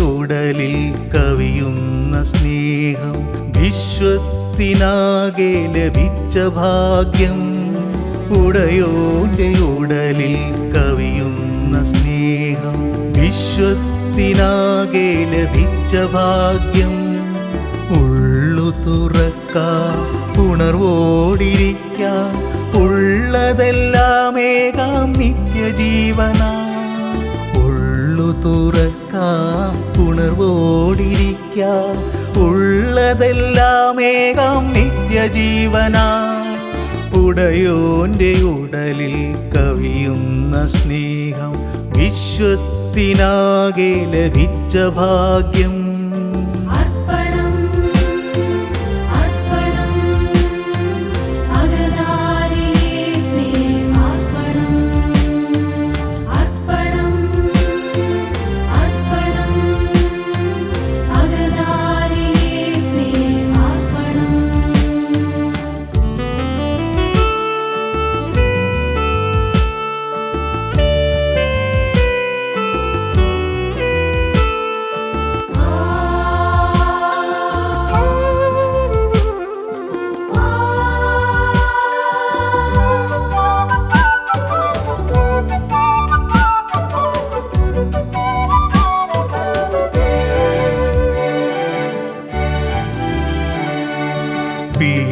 ഉടലിൽ കവിയുന്ന സ്നേഹം വിശ്വത്തിനാകെ ലഭിച്ച ഭാഗ്യം. ഉടയോന്റെ ഉടലിൽ കവിയുന്ന സ്നേഹം വിശ്വത്തിനാകെ ലഭിച്ച ഭാഗ്യം. ഉള്ളു തുറക്കാം ഉണർവോടിരിക്കാം ഉള്ളതെല്ലാമേകാം നിത്യജീവന. ഉള്ളു തുറക്കാം ഉണർവോടിരിക്കാം ഉള്ളതെല്ലാമേകാം നിത്യജീവന. ഉടയോന്റെ ഉടലിൽ കവിയുന്ന സ്നേഹം വിശ്വത്തിനാകെ ലഭിച്ച ഭാഗ്യം.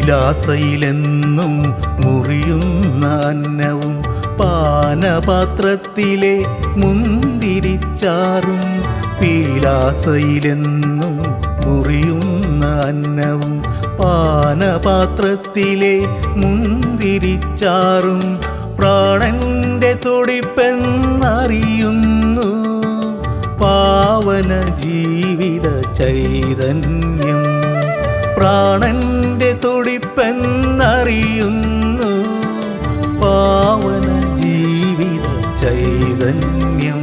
പീലാസയിലെന്നും മുറിയുന്ന അന്നവും പാനപാത്രത്തിലെ മുന്തിരിച്ചാറും പീലാസയിലെന്നും മുറിയുന്ന അന്നവും പാനപാത്രത്തിലെ മുന്തിരിച്ചാറും പ്രാണന്റെ തുടിപ്പെന്നറിയുന്നു പാവന ജീവിത ചൈതന്യം. പ്രാണന്റെ തുടിപ്പെന്നറിയുന്നു പാവന ജീവിത ചൈതന്യം.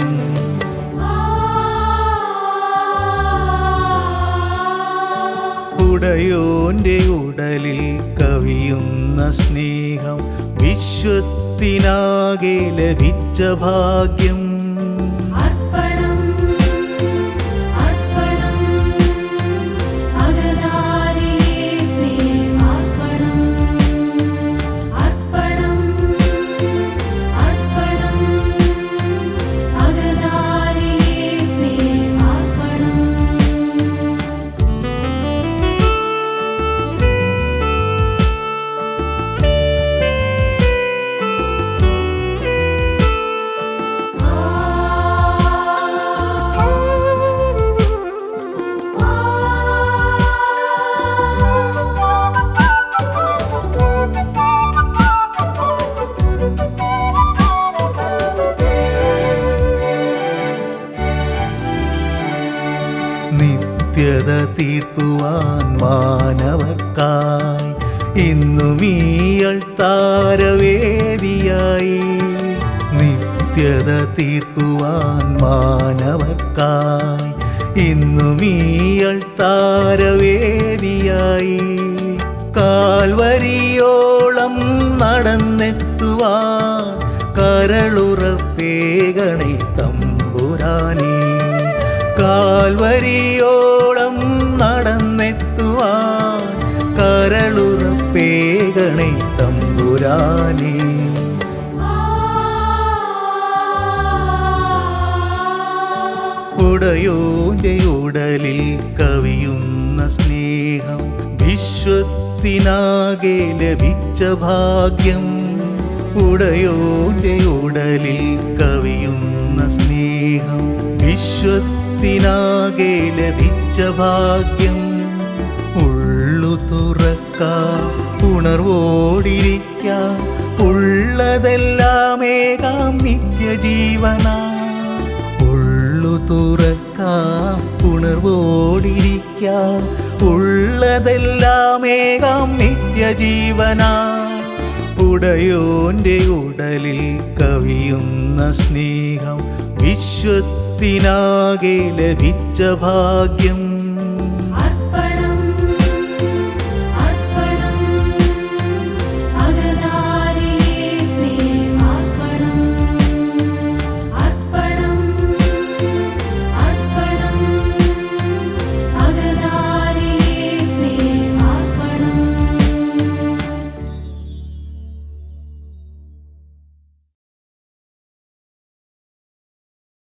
ഉടയോന്റെ ഉടലിൽ കവിയുന്ന സ്നേഹം വിശ്വത്തിനാകെ ലഭിച്ച ഭാഗ്യം. നിത്യത തീർക്കുവാൻ മാനവർക്കായി ഇന്നു ഈയൾ താരവേദിയായി നിത്യത തീർക്കുവാൻ മാനവർക്കായി ഇന്നു ഈയൾ താരവേദിയായി കാൽവരിയോളം നടന്നെത്തുവാൻ കരളുറപ്പേകണൈ തമ്പുരാനേ. കാൽവരിയോളം കരളുറപ്പേകണേ തമ്പുരാനേ. ഉടയോന്റെ ഉടലിൽ കവിയുന്ന സ്നേഹം വിശ്വത്തിനാകെ ലഭിച്ച ഭാഗ്യം. ഉടയോന്റെ ഉടലിൽ കവിയുന്ന സ്നേഹം വിശ്വത്തിനാകെ ലഭിച്ച ഭാഗ്യം. ഉള്ളു തുറക്കാം ഉണർവോടിരിക്കാം. ഉള്ളതെല്ലാമേകാം ഉള്ളു തുറക്കാം ഉണർവോടിരിക്കാം. ഉള്ളതെല്ലാമേകാം നിത്യജീവന. ഉടയോന്റെ ഉടലിൽ കവിയുന്ന സ്നേഹം വിശ്വത്തിനാകെ ലഭിച്ച ഭാഗ്യം.